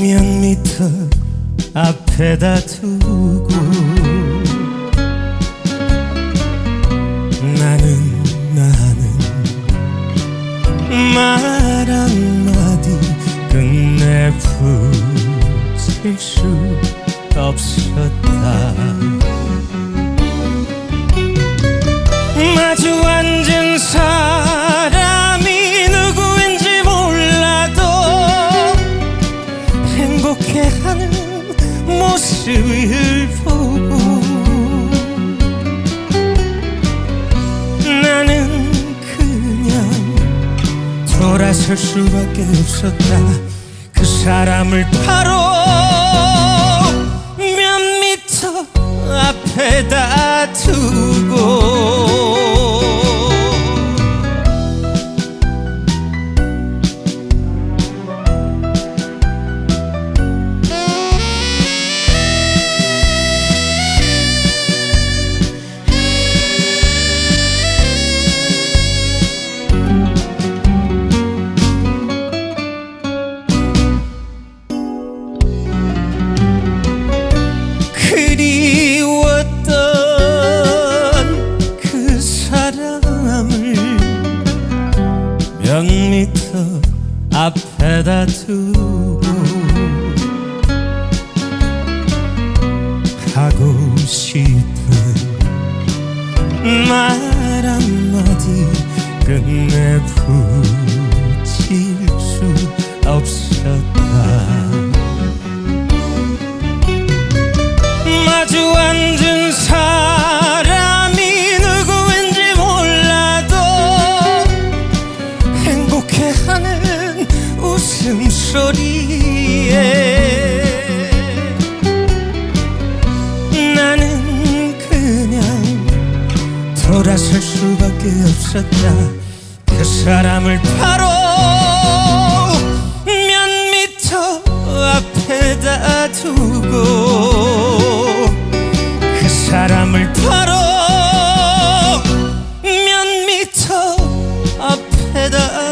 몇 미터 앞에다 두고 나는 나는 말 한마디 끝내 붙일 수 없었다 돌아설 수밖에 없었다. 그 사람을 바로 몇 미터 앞에다 두고 하고 싶은 말 한마디 끝내 붙일 수 없었다 목소리에 나는 그냥 돌아설 수밖에 없었다. 그 사람을 바로 몇 미터 앞에다 두고 그 사람을 바로 몇 미터 앞에다